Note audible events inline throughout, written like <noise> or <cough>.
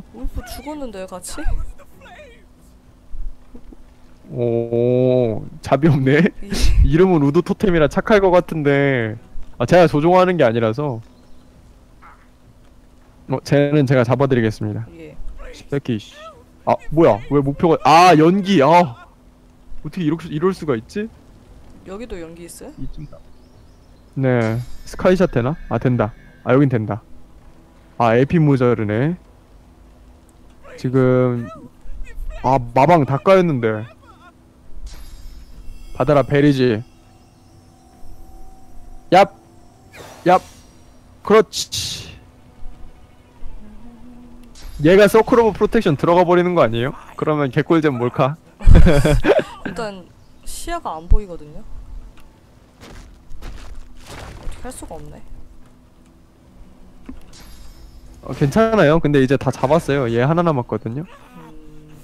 울프 죽었는데요 같이? 오 잡이 없네. 이- <laughs> 이름은 우드 토템이라 착할 것 같은데 아 제가 조종하는 게 아니라서 어 쟤는 제가 잡아드리겠습니다. 예. 새끼 씨. 아 뭐야 왜 목표가 아 연기 아 어떻게 이렇게 이럴 수가 있지? 여기도 연기 있어요? 이쯤다. 네 스카이샷 되나? 아 된다. 아 여긴 된다. 아 에피 모자르네. 지금 아 마방 다 까였는데 받아라 베리지. 얍, 얍, 그렇지. 얘가 서클 오브 프로텍션 들어가 버리는 거 아니에요? 그러면 개꿀잼 몰카? <laughs> 일단 시야가 안 보이거든요. 할 수가 없네. 어, 괜찮아요. 근데 이제 다 잡았어요. 얘 하나 남았거든요. 음,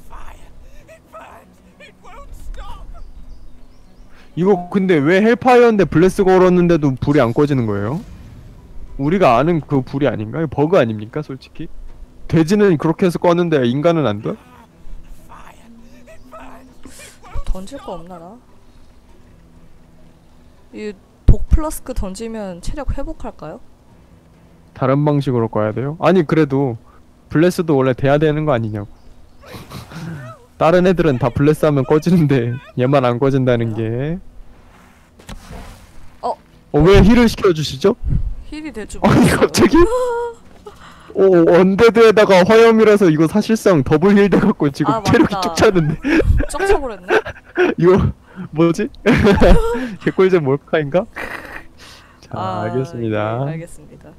이거 근데 왜 헬파이어인데 블레스 걸었는데도 불이 안 꺼지는 거예요? 우리가 아는 그 불이 아닌가? 이거 버그 아닙니까, 솔직히? 돼지는 그렇게 해서 꺼는데 인간은 안 돼? 던질 거 없나 나? 이독 플라스크 던지면 체력 회복할까요? 다른 방식으로 꺼야 돼요? 아니 그래도 블레스도 원래 돼야 되는 거 아니냐고. 다른 애들은 다 블레스 하면 꺼지는데 얘만 안 꺼진다는 게. 어? 어, 왜 힐을 시켜주시죠? 힐이 될줄 아니. 갑자기? <laughs> 오 언데드에다가 화염이라서 이거 사실상 더블 힐 돼갖고 지금 아, 체력이. 쭉 차는데 쩍쩍을 했네? <laughs> 이거 뭐지? <laughs> 개꿀잼 몰카인가? 자 아, 알겠습니다 예, 알겠습니다.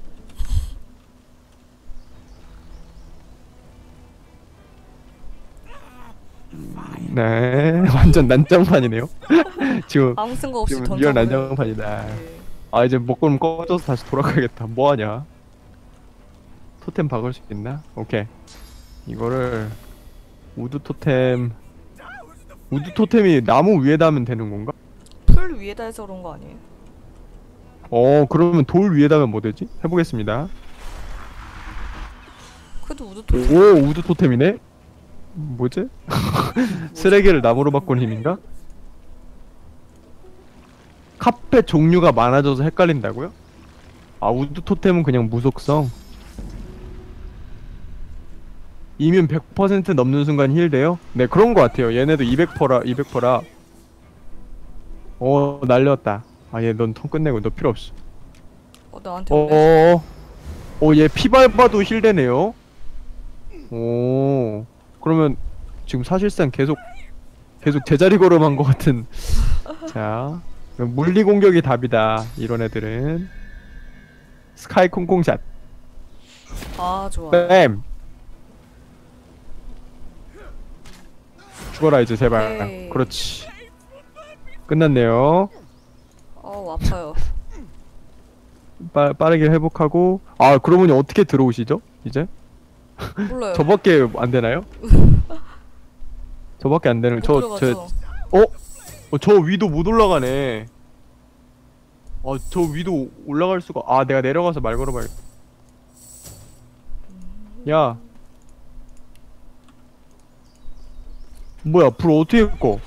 네 <laughs> 완전 난장판이네요 <laughs> 지금 아무 생각 없이 지금 던져. 리얼 난장판이다 아 이제 먹고는 꺼져서 다시 돌아가야겠다 뭐하냐 토템 박을 수 있나? 오케이 이거를 우드 토템 우드 토템이 나무 위에다 하면 되는 건가? 풀 위에다 해서 그런 거 아니에요? 어 그러면 돌 위에다 하면 뭐 되지? 해보겠습니다 그래도 우드 토 오 우드 토템이네? 뭐지? <laughs> 쓰레기를 나무로 바꾼 힘인가? 카펫 종류가 많아져서 헷갈린다고요? 아 우드 토템은 그냥 무속성 이면 100% 넘는 순간 힐 돼요? 네 그런 거 같아요 얘네도 200%라 200%라 어 날렸다 아 얘넌턴 끝내고 너 필요 없어 어 나한테 오네. 어어 어얘 피밟아도 힐 되네요 오 그러면 지금 사실상 계속 계속 제자리 걸음한 것 같은. <laughs> 자 물리 공격이 답이다. 이런 애들은. 스카이 콩콩샷. 아 좋아. 뺨 죽어라 이제 제발. 오케이. 그렇지. 끝났네요. 어 아파요. <laughs> 빠, 빠르게 회복하고. 아 그러면 어떻게 들어오시죠 이제 몰라요. 저밖에 안 되나요? 저밖에 안 되는 못 저저 들어가서. 어? 어, 저 위도 못 올라가네. 아, 저 위도 올라갈 수가. 아, 내가 내려가서 말 걸어봐야겠다. 야. 뭐야, 불 어떻게 꺼?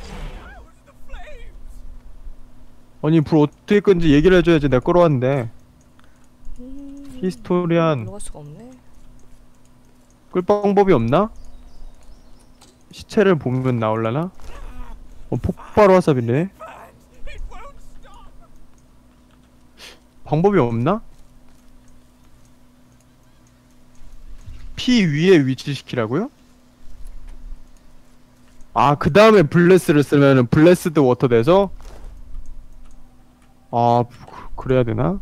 아니, 불 어떻게 끈지 얘기를 해줘야지 내가 끌어왔는데. 음, 히스토리안. 수가 없네. 끌 방법이 없나? 시체를 보면 나올라나? 어, 폭발 화삽이네. 방법이 없나? 피 위에 위치시키라고요? 아, 그 다음에 블레스를 쓰면은 블레스드 워터 돼서? 아, 그- 그래야 되나?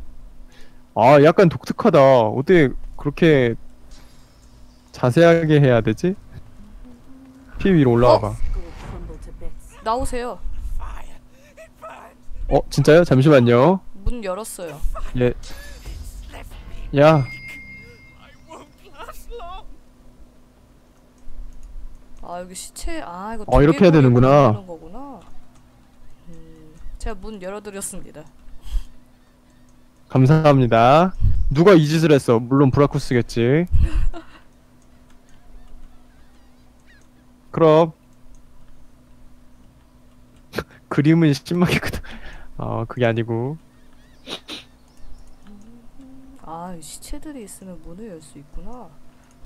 아, 약간 독특하다. 어떻게 그렇게 자세하게 해야 되지? 피 위로 올라와봐. 나오세요. 어, 진짜요? 잠시만요. 문 열었어요. 예. 야, 아 여기 시체 아 이거 어, 이렇게 해야 되는구나. 거구나. 음, 제가 문 열어드렸습니다. 감사합니다. 누가 이 짓을 했어? 물론 브라쿠스겠지. <laughs> 그럼 <laughs> 그림은 심하게 크다. 어 그게 아니고 아 시체들이 있으면 문을 열 수 있구나.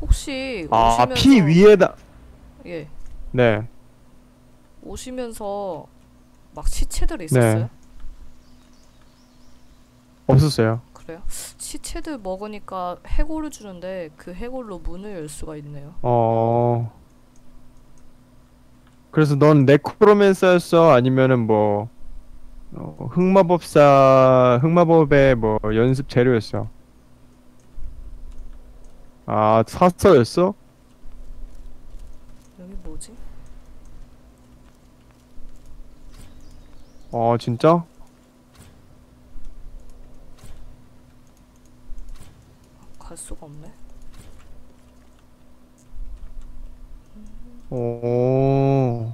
혹시 아 오시면서 피 위에다 예 네 오시면서 막 시체들이 있었어요? 네. 없었어요. 그래요? 시체들 먹으니까 해골을 주는데 그 해골로 문을 열 수가 있네요. 어 그래서 넌 네크로맨서였어 아니면은 뭐 어, 흑마법사 흑마법의 뭐 연습 재료였어. 아 사서였어? 여기 뭐지? 어 진짜? 갈 수가 없네. 오.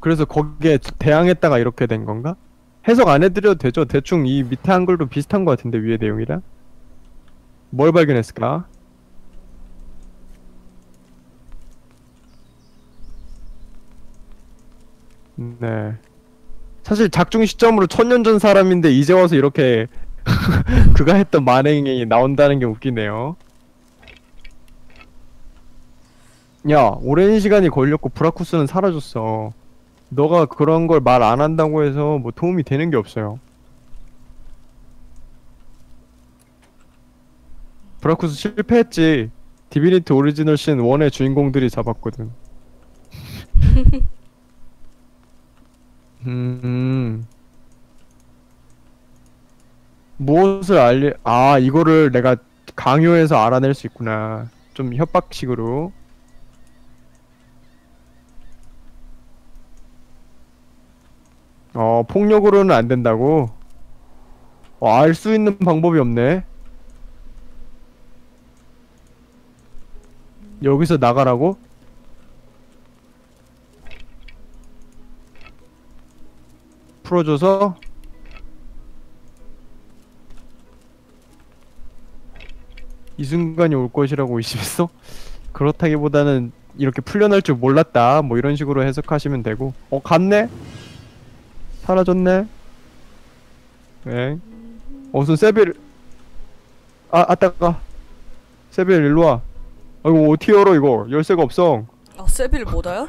그래서 거기에 대항했다가 이렇게 된 건가? 해석 안 해드려도 되죠? 대충 이 밑에 한글도 비슷한 것 같은데 위에 내용이랑 뭘 발견했을까? 네. 사실 작중 시점으로 천년 전 사람인데 이제 와서 이렇게 <laughs> 그가 했던 만행이 나온다는 게 웃기네요. 야, 오랜 시간이 걸렸고 브라쿠스는 사라졌어. 너가 그런 걸 말 안 한다고 해서 뭐 도움이 되는 게 없어요. 브라쿠스 실패했지. 디비니티 오리지널 신 1의 주인공들이 잡았거든. <laughs> 음. 무엇을 알리, 아, 이거를 내가 강요해서 알아낼 수 있구나. 좀 협박식으로. 어, 폭력으로는 안 된다고? 어, 알 수 있는 방법이 없네. 여기서 나가라고? 풀어줘서 이 순간이 올 것이라고 의심했어? <laughs> 그렇다기보다는 이렇게 풀려날 줄 몰랐다 뭐 이런 식으로 해석하시면 되고 어 갔네? 사라졌네? 네. 어, 무슨 세빌. 아 아따가. 세빌 일로와. 아이고 어떻게 열어 이거. 열쇠가 없어. 아 세빌 못 와요?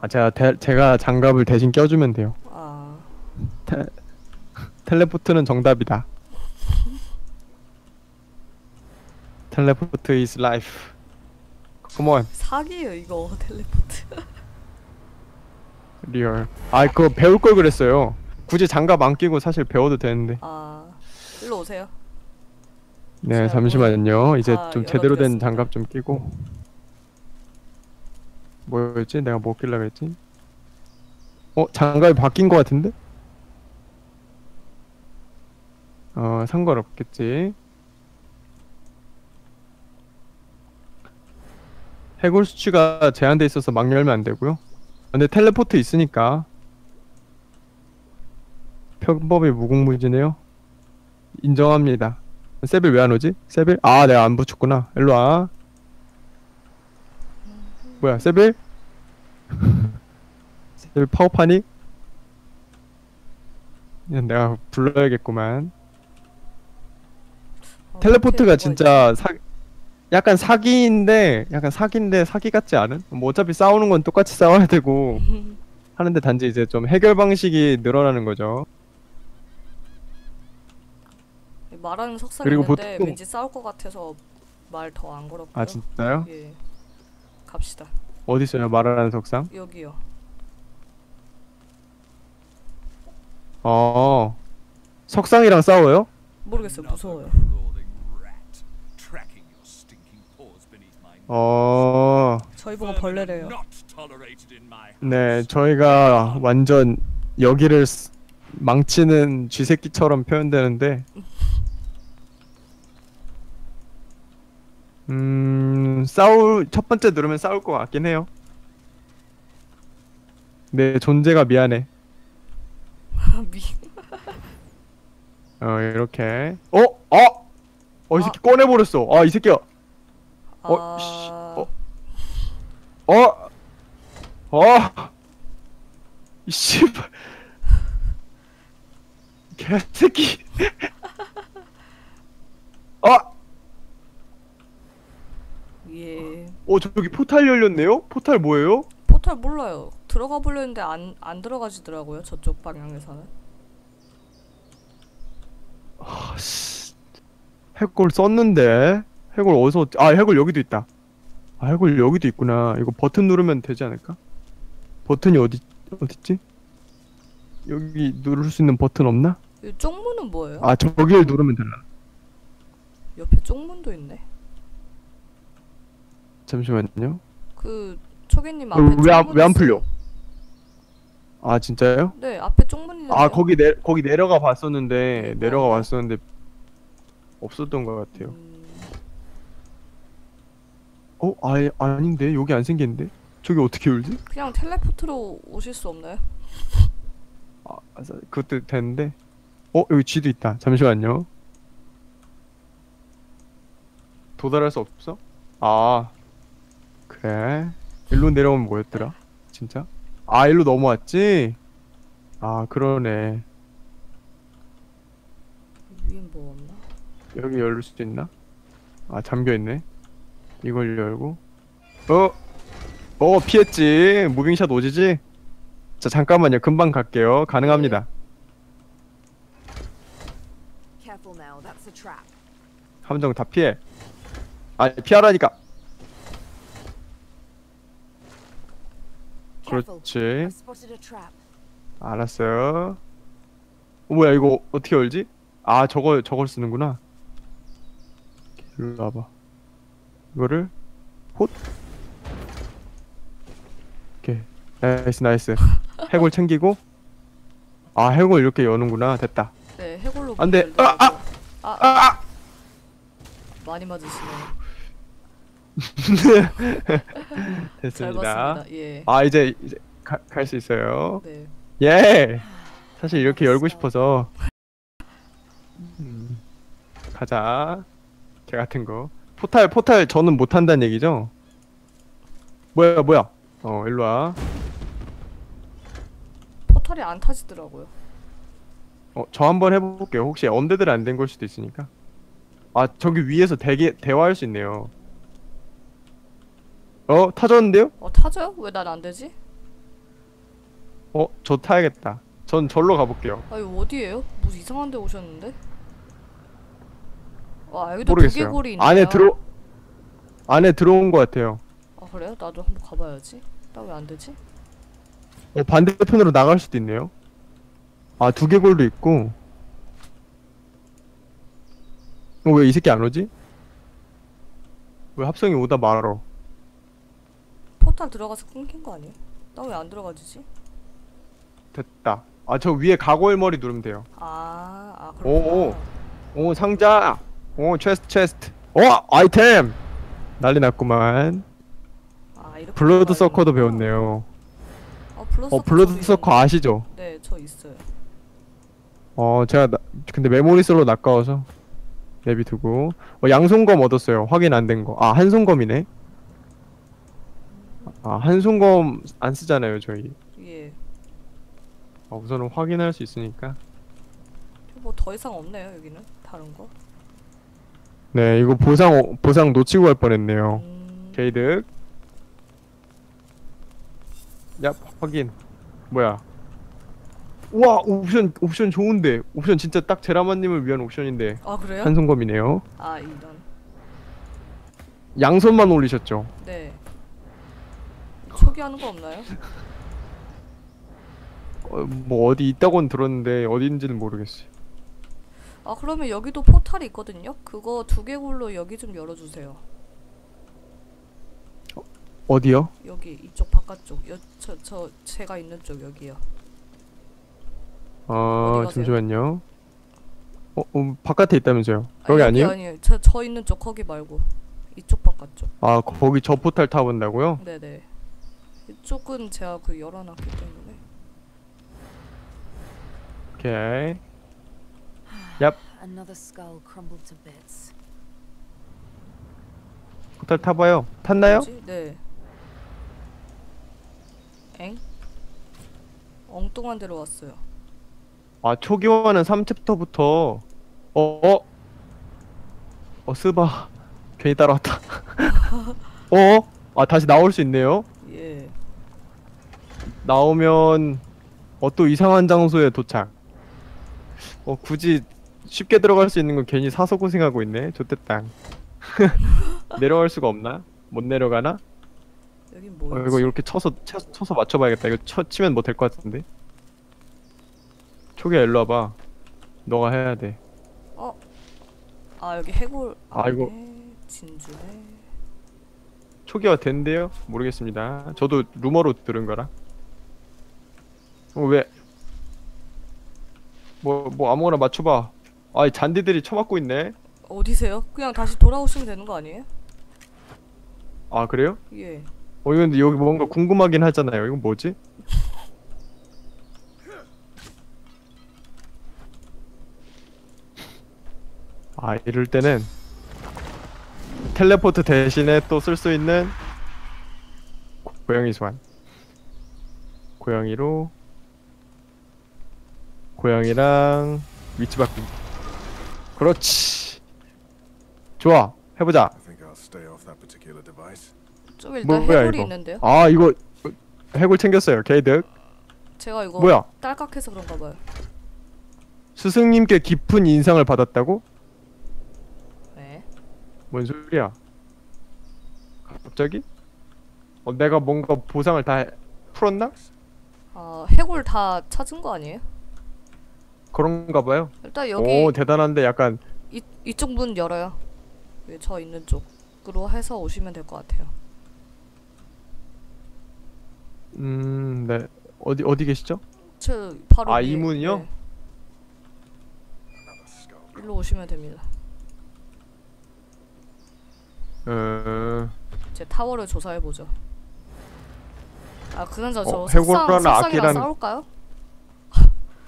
아 제가 대, 제가 장갑을 대신 껴주면 돼요. 아. 테, 텔레포트는 정답이다. 텔레포트 is life. On. 사기예요 이거. 텔레포트. 리얼. 아 그거 배울 걸 그랬어요. 굳이 장갑 안 끼고 사실 배워도 되는데. 아 일로 오세요. 네 잠시만요. 이제 다좀 제대로 된. 장갑 좀 끼고. 뭐였지? 내가 뭐 끼려고 했지? 어 장갑이 바뀐 거 같은데? 어 상관없겠지. 해골 수치가 제한돼 있어서 막 열면 안 되고요 근데 텔레포트 있으니까 편법이 무궁무진해요 인정합니다 세빌 왜 안 오지? 세빌? 아 내가 안 붙였구나 일로 와 뭐야 세빌? <laughs> 세빌 파워파닉? 그냥 내가 불러야겠구만 어, 텔레포트가 진짜 사 약간 사기인데 약간 사기인데 사기 같지 않은? 뭐 어차피 싸우는 건 똑같이 싸워야 되고 <laughs> 하는데 단지 이제 좀 해결 방식이 늘어나는 거죠 말하는 석상 그리고 있는데 보통- 왠지 싸울 것 같아서 말 더 안 걸었고요. 아 진짜요? 예. 갑시다. 어디 있어요 말하는 석상? 여기요. 어 석상이랑 싸워요? 모르겠어요. 무서워요. 어... 저희 보고 벌레래요. 네. 저희가 완전 여기를 쓰- 망치는 쥐새끼처럼 표현되는데 음... 싸울... 첫 번째 누르면 싸울 것 같긴 해요 내 존재가 미안해 미. 어 이렇게 어? 어? 어 이 새끼 꺼내 버렸어 아 이 새끼야 어, 씨, 아. 어. 어! 어! 이 씨발. 개새끼. 어! 예. 어, 저기 포탈 열렸네요? 포탈 뭐예요? 포탈 몰라요. 들어가 보려 했는데 안, 안 들어가지더라고요. 저쪽 방향에서는. 아, 씨. 해골 썼는데. 해골 어디서, 아, 해골 여기도 있다. 아, 해골 여기도 있구나. 이거 버튼 누르면 되지 않을까? 버튼이 어디, 어딨지? 여기 누를 수 있는 버튼 없나? 이 쪽문은 뭐예요? 아, 저기를 누르면 되나? 옆에 쪽문도 있네. 잠시만요. 그 초계님 앞에 어, 왜안 쪽문 왜안 있어요. 풀려? 아 진짜요? 네, 앞에 쪽문 있는데. 아 거기 내 거기 내려가 봤었는데 어. 내려가 봤었는데 없었던 것 같아요. 음, 어? 아 아닌데 여기 안 생겼는데? 저기 어떻게 열지? 그냥 텔레포트로 오실 수 없나요? 아 아, 그것도 되는데. 어 여기 쥐도 있다. 잠시만요. 도달할 수 없어? 아 그래. 일로 내려오면 뭐였더라? 진짜? 아 일로 넘어왔지? 아 그러네. 위엔 뭐 없나? 여기 열릴 수도 있나? 아 잠겨 있네. 이걸 열고 어? 어 피했지. 무빙샷 오지지? 자 잠깐만요. 금방 갈게요. 가능합니다. 함정 다 피해. 아 피하라니까. 그렇지. 알았어요. 어, 뭐야 이거 어떻게 열지? 아 저걸 저걸 쓰는구나. 일로 와봐. 이거를 폿. 오케이. 나이스 나이스. <laughs> 해골 챙기고. 아 해골 이렇게 여는구나. 됐다. 네, 해골로 안 돼. 문을 아, 아! 아, 아! 아! 많이 맞으시네요. <laughs> 잘 됐습니다. 예. 아 이제 이제 갈 수 있어요. 네. 예. 사실 이렇게 열고 싶어서. 음, 가자. 개 같은 거. 포탈 포탈 저는 못 한다는 얘기죠? 뭐야 뭐야? 어 일로 와. 포탈이 안 타지더라고요. 어저 한번 해볼게요. 혹시 언데드 안된 걸 수도 있으니까. 아 저기 위에서 대기 대화할 수 있네요. 어 타졌는데요? 어, 타져요? 왜 난 안 되지? 어 저 타야겠다. 전 절로 가볼게요. 아, 이거 어디예요? 뭐 이상한 데 오셨는데? 와, 여기도 모르겠어요. 두개골이 있네요. 안에 들어 안에 들어온 것 같아요. 아, 그래요? 나도 한번 가봐야지. 나 왜 안 되지? 어, 반대편으로 나갈 수도 있네요. 아, 두개골도 있고. 어, 왜 이 새끼 안 오지? 왜 합성이 오다 말어? 포탈 들어가서 끊긴 거 아니에요? 나 왜 안 들어가지지? 됐다. 아, 저 위에 가골 머리 누르면 돼요. 아, 아, 오, 그렇구나. 오, 상자! 오, 체스트, 체스트. 어, 아이템! 난리 났구만. 아, 이렇게 블러드 서커도. 배웠네요. 어, 블러드 어, 서커 블러드 서커. 아시죠? 네, 저 있어요. 어, 제가, 나, 근데 메모리 솔로 낚아워서 내비 두고. 어, 양손검 얻었어요. 확인 안 된 거. 아, 한손검이네. 아, 한손검 안 쓰잖아요, 저희. 예. 아, 우선은 확인할 수 있으니까. 뭐 더 이상 없네요, 여기는. 다른 거. 네, 이거 보상, 어, 보상 놓치고 갈 뻔했네요. 음, 게이득. 야, 확인. 뭐야. 우와, 옵션, 옵션 좋은데. 옵션 진짜 딱 제라마님을 위한 옵션인데. 아, 그래요? 한손검이네요. 아, 이런. 양손만 올리셨죠? 네. 초기하는 거 없나요? <laughs> 어, 뭐 어디 있다고는 들었는데 어디인지는 모르겠어요. 아, 그러면 여기도 포탈이 있거든요? 그거 두개골로 여기 좀 열어주세요. 어디요? 여기 이쪽 바깥쪽. 여, 저, 저 제가 있는 쪽 여기요. 어, 어디 가세요? 잠시만요. 어, 어, 바깥에 있다면서요? 거기 아, 아니에요? 아니에요. 저, 저 있는 쪽 거기 말고 이쪽 바깥쪽. 아, 거기 저 포탈 타본다고요? 네네. 이쪽은 제가 그 열어놨기 때문에. 오케이. 얍. 호텔 타봐요. 탔나요? 뭐지? 네. 엥? 엉뚱한 데로 왔어요. 아 초기화는 3챕터부터 어? 어? 어 스바 <laughs> 괜히 따라왔다 <laughs> 어? 아 다시 나올 수 있네요? 예 나오면 어 또 이상한 장소에 도착 어 굳이 쉽게 들어갈 수 있는 건 괜히 사서 고생하고 있네 좋댔다 <laughs> 내려갈 수가 없나? 못 내려가나? 여긴 뭐 어? 이거 이렇게 쳐서 쳐, 쳐서 맞춰봐야겠다 이거 쳐, 치면 뭐 될 것 같은데 초기야 일로 와봐 너가 해야 돼아 여기 해골. 아, 이거- 아니네. 진주네. 초기화 된대요? 모르겠습니다. 저도 루머로 들은 거라. 어, 왜? 뭐, 뭐 아무거나 맞춰봐. 아이 잔디들이 쳐맞고 있네. 어디세요? 그냥 다시 돌아오시면 되는 거 아니에요? 아 그래요? 예. 어 근데 여기 뭔가 궁금하긴 하잖아요. 이건 뭐지? <laughs> 아 이럴 때는 텔레포트 대신에 또 쓸 수 있는 고- 고양이 소환. 고양이로 고양이랑 위치 바꾸기. 그렇지. 좋아. 해보자. 좀 일단 뭐 야, 해골이 이거? 있는데요. 아 이거 해골 챙겼어요. 게이득. 제가 이거 뭐야? 딸깍해서 그런가 봐요. 스승님께 깊은 인상을 받았다고? 네. 뭔 소리야? 갑자기? 어, 내가 뭔가 보상을 다 해- 풀었나? 아 해골 다 찾은 거 아니에요? 그런가 봐요. 일단 여기 오 대단한데 약간 이 이쪽 문 열어요. 여기 저 있는 쪽으로 해서 오시면 될 것 같아요. 음, 네. 어디 어디 계시죠? 저 바로 아, 이 문이요? 네. 일로 오시면 됩니다. 어, 제 타워를 조사해 보죠. 아 그나저 저 어, 해골이라는 석상이랑 악기라는- 싸울까요?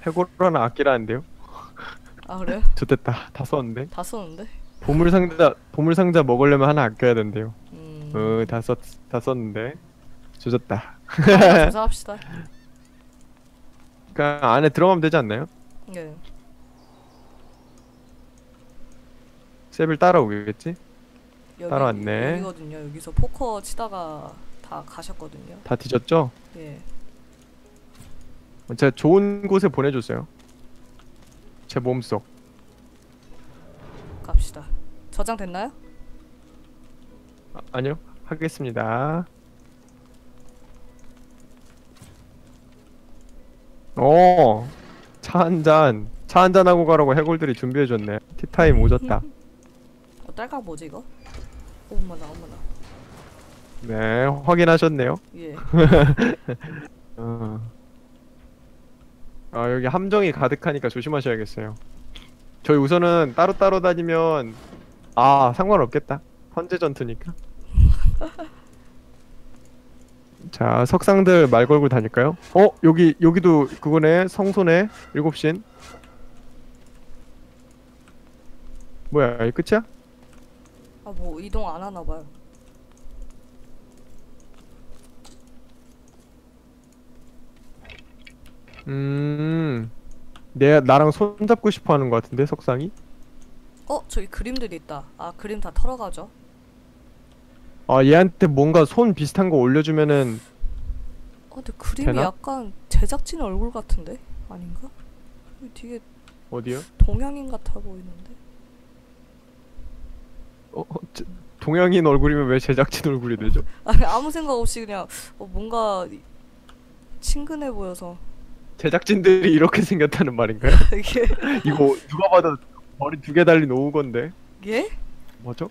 해골 하나 아끼라는데요? 아 그래요? <laughs> 좋됐다. 다 썼는데. 다 썼는데. 보물 상자 보물 상자 먹으려면 하나 아껴야 된대요. 음. 어, 다썼다 썼는데. 조졌다. 하나 <laughs> 조사합시다. 그 안에 들어가면 되지 않나요? 네. 세빌 따라오겠지? 여기 따라왔네. 여기거든요. 여기서 포커 치다가 다 가셨거든요. 다 뒤졌죠? 예. 제가 좋은 곳에 보내줬어요. 제 몸속. 갑시다. 저장 됐나요? 아, 아니요. 하겠습니다. 오, 차한 잔. 차 한잔 하고 가라고 해골들이 준비해줬네. 티타임 오졌다. <laughs> 어, 딸깍 뭐지 이거? 어머나 어머나. 네, 확인하셨네요. 예. <laughs> 어. 아, 여기 함정이 가득하니까 조심하셔야겠어요. 저희 우선은 따로따로 다니면, 아, 상관없겠다. 헌재 전투니까. <laughs> 자, 석상들 말 걸고 다닐까요? 어, 여기, 여기도 그거네. 성소네. 일곱 신. 뭐야, 이 끝이야? 아 뭐 이동 안 하나 봐요. 음, 내, 나랑 손잡고 싶어 하는 것 같은데, 석상이? 어 저기 그림들이 있다. 아 그림 다 털어가죠. 아, 얘한테 뭔가 손 비슷한 거 올려주면은, 어 근데 그림이 되나? 약간 제작진 얼굴 같은데 아닌가? 되게 어디요? 동양인 같아 보이는데. 어, 어, 제- 동양인 얼굴이면 왜 제작진 얼굴이 되죠? 아니 아무 생각 없이 그냥 어, 뭔가 이- 친근해 보여서 제작진들이 이렇게 생겼다는 말인가요? <laughs> 이게 이거 누가 봐도 머리 두 개 달린 오우건데 예? 뭐죠?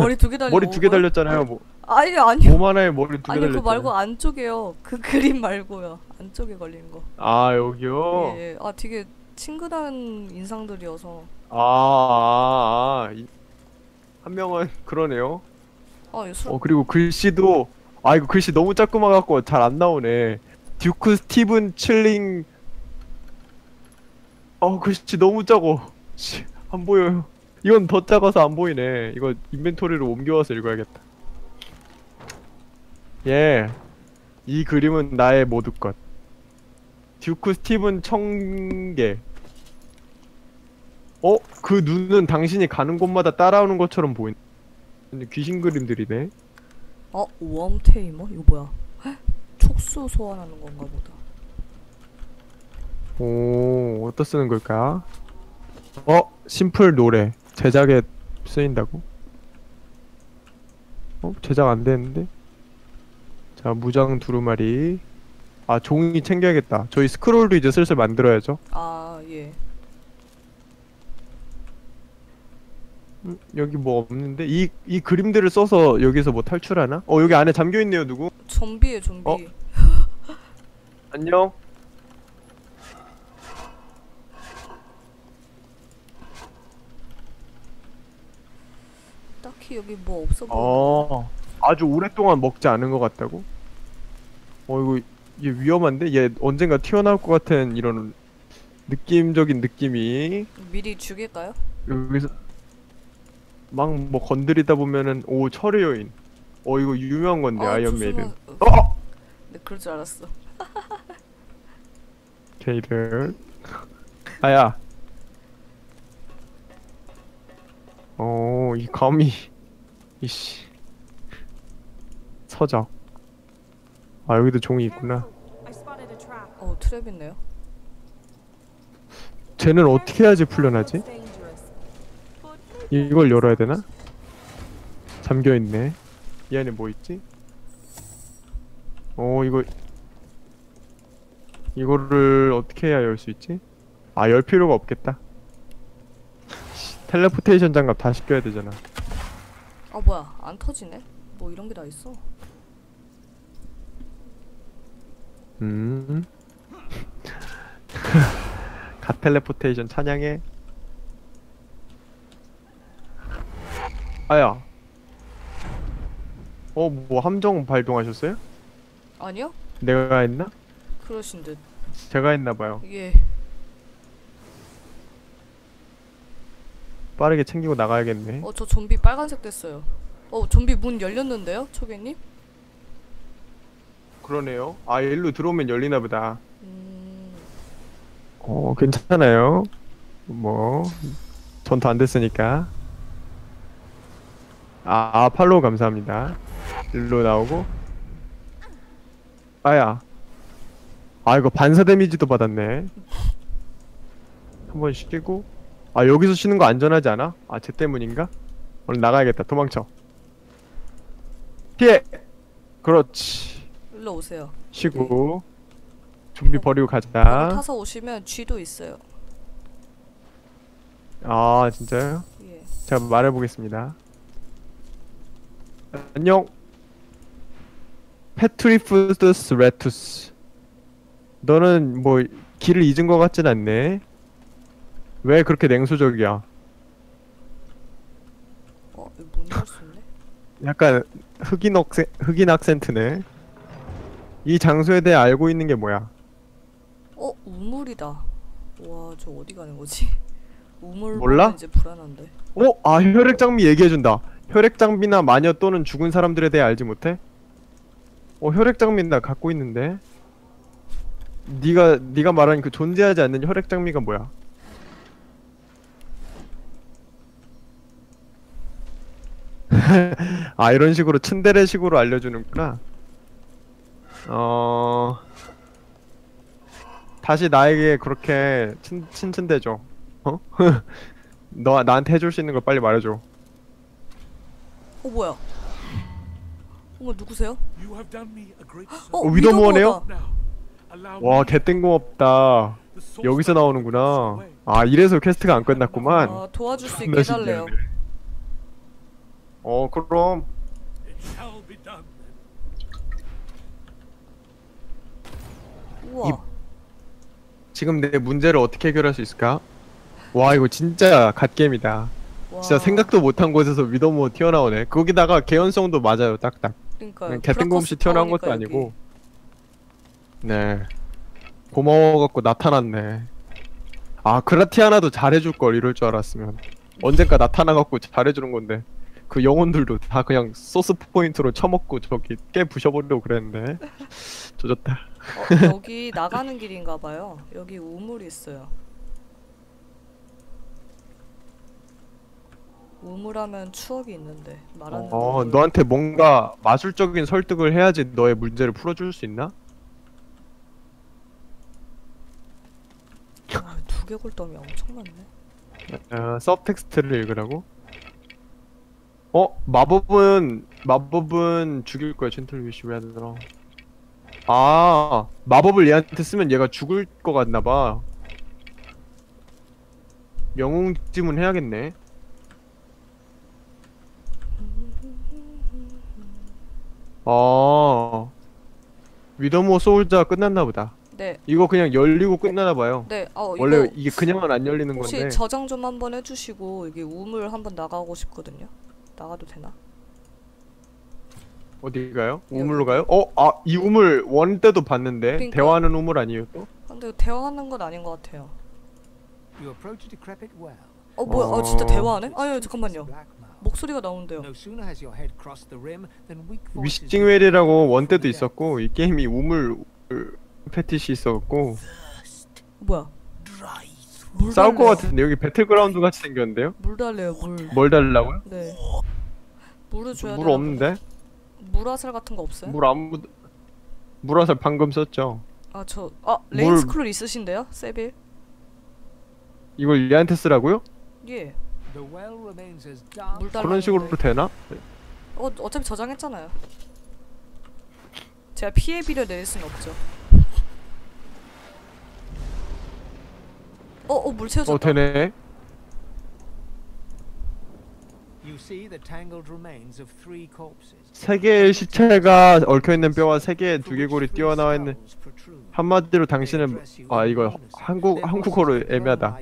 머리 두 개 달린 머리 두 개 오글? 달렸잖아요. 뭐 아니 아니요. 몸 하나에 머리 두 개 아니 달렸잖아요. 그거 말고 안쪽에요. 그 그림 말고요. 안쪽에 걸린 거. 아 여기요. 예, 예. 아 되게 친근한 인상들이어서. 아, 아, 아. 이- 한 명은 그러네요. 아, 이거 술. 어 그리고 글씨도 아 이거 글씨 너무 자꾸만 갖고 잘 안 나오네. 듀크 스티븐 칠링. 어 글씨 너무 작어. 씨, 안 보여요. 이건 더 작아서 안 보이네. 이거 인벤토리로 옮겨와서 읽어야겠다. 예. 이 그림은 나의 모두 것. 듀크 스티븐 청개. 어? 그 눈은 당신이 가는 곳마다 따라오는 것처럼 보인. 귀신 그림들이네. 어 웜테이머 이거 뭐야? 헉, 촉수 소환하는 건가 보다. 오, 어디다 쓰는 걸까? 어? 심플 노래. 제작에 쓰인다고? 어? 제작 안 되는데? 자, 무장 두루마리. 아, 종이 챙겨야겠다. 저희 스크롤도 이제 슬슬 만들어야죠. 아 예. 음, 여기 뭐 없는데? 이, 이 그림들을 써서 여기서 뭐 탈출하나? 어, 여기 안에 잠겨있네요, 누구? 좀비에 좀비. 어? 안녕? 딱히 여기 뭐 없어. 어, 아주 오랫동안 먹지 않은 것 같다고? 어, 이거, 얘 위험한데? 얘 언젠가 튀어나올 것 같은 이런 느낌적인 느낌이 미리 죽일까요? 여기서 막 뭐 건드리다 보면은 오 철의 여인 어 이거 유명한 건데 아, 아이언 메이든 어 네 그럴 줄 알았어. <laughs> 케이든 아야. 어이 감이. 이씨. 서적 아 여기도 종이 있구나. 어 트랩 있네요. 쟤는 어떻게 해야지 풀려나지. 이걸 열어야 되나? 잠겨 있네. 이 안에 뭐 있지? 어 이거 이거를 어떻게 해야 열 수 있지 아 열 필요가 없겠다 씨, 텔레포테이션 장갑 다시 껴야 되잖아 아 뭐야 안 터지네? 뭐 이런 게 다 있어. 음. <laughs> 갓 텔레포테이션 찬양해. 아야. 어, 뭐 함정 발동하셨어요? 아니요? 내가 했나? 그러신 듯. 제가 했나 봐요. 예. 빠르게 챙기고 나가야겠네. 어 저 좀비 빨간색 됐어요. 어 좀비 문 열렸는데요, 초계님? 그러네요. 아, 일로 들어오면 열리나 보다. 음. 어, 괜찮아요. 뭐 전투 안 됐으니까. 아, 아 팔로우 감사합니다. 일로 나오고. 아야. 아, 이거 반사 데미지도 받았네. 한 번 쉬고. 아, 여기서 쉬는 거 안전하지 않아? 아, 쟤 때문인가? 오늘 나가야겠다. 도망쳐. 피해! 그렇지. 일로 오세요. 쉬고. 좀비 버리고 가자. 타서 오시면 쥐도 있어요. 아, 진짜요? 예. 제가 말해보겠습니다. 안녕. 페트리푸드스 레투스. 너는 뭐 길을 잊은 것 같진 않네. 왜 그렇게 냉소적이야? 어, 있네. 약간 흑인 학생 흑인 악센트네. 이 장소에 대해 알고 있는 게 뭐야? 어, 우물이다. 와, 저 어디 가는 거지? <laughs> 우물 몰라? 이제 불안한데. 어? 아 혈액 장비 얘기해준다. 혈액 장비나 마녀 또는 죽은 사람들에 대해 알지 못해? 어 혈액 장비 나 갖고 있는데. 네가 네가 말한 그 존재하지 않는 혈액 장비가 뭐야? <laughs> 아 이런 식으로 츤데레식으로 알려주는구나. 어 다시 나에게 그렇게 친 친친대줘. 어? <laughs> 너 나한테 해줄 수 있는 걸 빨리 말해줘. 어, 뭐야? 어머, 누구세요? 어, 어, 위도모어네요? 위도모어다. 와 the source 여기서 나오는구나. 아 이래서 퀘스트가 안 끝났구만. 아, 도와줄 수 있게 해달래요. 어 그럼. 우와. 지금 내 문제를 어떻게 해결할 수 있을까? 와 이거 진짜 갓겜이다. 와. 진짜 생각도 못한 곳에서 위도모 튀어나오네. 거기다가 개연성도 맞아요, 딱딱. 그러니까 그냥 개뜬금없이 튀어나온 것도 아니고. 네. 고마워갖고 나타났네. 아 그라티아나도 잘해줄 걸 이럴 줄 알았으면 언젠가 나타나갖고 잘해주는 건데 그 영혼들도 다 그냥 소스 포인트로 쳐먹고 저기 깨 부셔버리려고 그랬는데 조졌다. 어, 여기 나가는 길인가 봐요. 여기 우물이 있어요. 우물하면 추억이 있는데 말하는 어. 너한테 뭔가 마술적인 설득을 해야지 너의 문제를 풀어줄 수 있나? 아, 두개골덤이 엄청 많네. 어, 서브텍스트를 읽으라고? 어? 마법은 마법은 죽일 거야 젠틀 위시 레드로 아 마법을 얘한테 쓰면 얘가 죽을 것 같나 봐 영웅찜은 해야겠네 아 위더모 소울자 끝났나 보다 네, 이거 그냥 열리고 끝나나 봐요 네. 어, 원래 이거 이게 그냥은 안 열리는 혹시 건데 저장 좀 한번 해주시고 여기 우물 한번 나가고 싶거든요. 나가도 되나? 어디 가요? 우물로 가요? 어? 아, 이 우물 원 때도 봤는데 그러니까. 대화하는 우물 아니에요 또? 근데 대화하는 건 아닌 것 같아요. 어 뭐야? 어 진짜 어. 대화하네? 아유 잠깐만요. 목소리가 voices 위싱웰이라고 원 때도 있었고 이 게임이 우물 패티시 있었고 뭐야? 물 싸울 것. 같은데 여기 배틀그라운드 같이 생겼는데요? 물 달래요 물. 뭘 달라고요? 네. 물을 줘야 물 없는데? 물화살 같은 거 없어요? 물 아무 물화살 방금 썼죠 아 저아 물- 레인스크롤 있으신데요? 세빌? 이걸 얘한테 쓰라고요? 예. 물. 그런 식으로 되나? 어 어차피 저장했잖아요. 제가 피해 비를 내릴 순 없죠. 어 어 물 채워졌다. 어 되네 You see the tangled remains of three corpses. 세 개의 시체가 얽혀있는 뼈와 세 개의 두개골이 뛰어나와 있는. 한마디로 당신은 아 이거. 한국 한국어로 애매하다.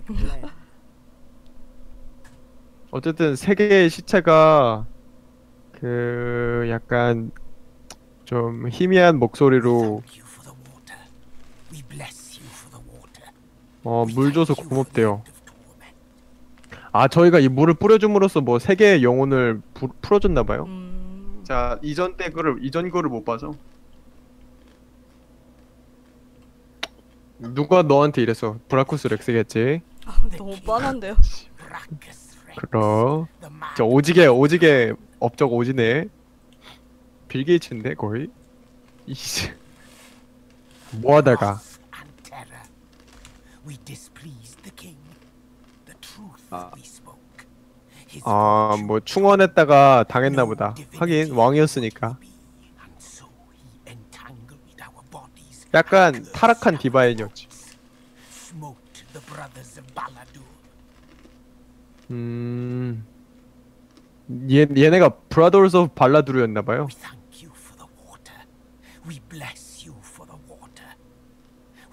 어쨌든 세 개의 시체가 그 약간 좀 희미한 목소리로 Thank you for the water. We bless you for the water. 어 물 줘서 고맙대요. 아 저희가 이 물을 뿌려줌으로써 뭐세 개의 영혼을 부, 풀어줬나 봐요. 음. 자 이전 때 거를 이전 거를 못 봐서 누가 너한테 이래서 브라쿠스 렉스겠지. 아, 너무 뻔한데요. 그럼 저 오지게 오지게 업적 오지네. 빌 게이츠인데 거의. 이씨. 뭐 하다가 and terror. We displeased the king. The truth 아. we spoke. His 아뭐 충원했다가 당했나 보다. 하긴 왕이었으니까. 약간 타락한 디바인이었지. 음. 얘 얘네가 브라더스 오브 발라두르였나 봐요. We you for the water. We bless you for the water.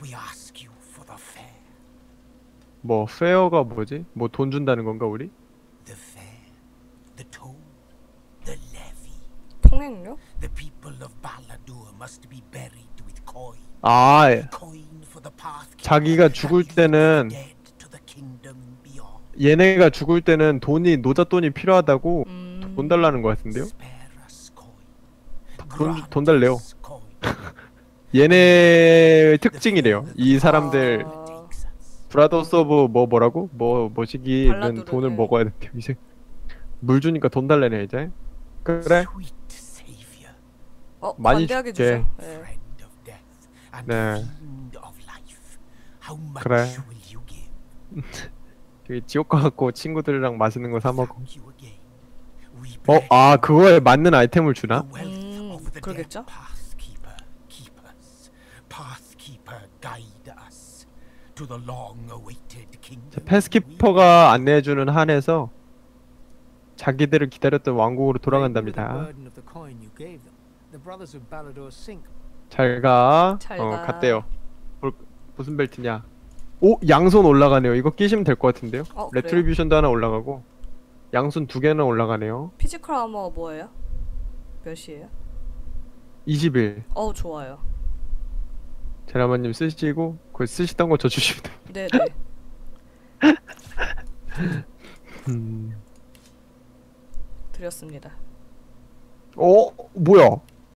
We ask you for the fair. 뭐 페어가 뭐지? 뭐 돈 준다는 건가 우리? The fair. The toll. The levy. 통행료? The people of Baladur must be buried with coin. 아 Coin for the path. 자기가 죽을 때는 dead to the kingdom beyond. 얘네가 죽을 때는 돈이 노자 돈이 필요하다고 음. 돈 달라는 것 같은데요? Coin. 돈- 달래요. 얘네 특징이래요. 이 사람들 아. 브라더스 오브 뭐 뭐라고? 뭐 뭐시기는 돈을 네. 먹어야 된대요. 이제 물 주니까 돈 달래네 이제. 그래? 어 많이 줄게. 주죠. 네. 네. 그래. 저기 지옥 가갖고 친구들이랑 맛있는 거 사 먹어. 어, 아 그거에 맞는 아이템을 주나? 음, 그러겠죠? 자, 패스키퍼가 안내해주는 한에서 자기들을 기다렸던 왕국으로 돌아간답니다. burden of the coin you gave them. The brothers of Balador sink. 잘 가. 잘 어, 가. 갔대요. 볼- 무슨 벨트냐? 오, 양손 올라가네요. 이거 끼시면 될 것 같은데요? 어? 레트리뷰션도 하나 올라가고 양손 두 개나 올라가네요. 피지컬 아머 뭐예요? 몇이에요? 20일. 어우 좋아요. 제라마님 쓰시고 그 쓰시던 거저 주시면 돼요. 네네 음. 드렸습니다. 어, 뭐야?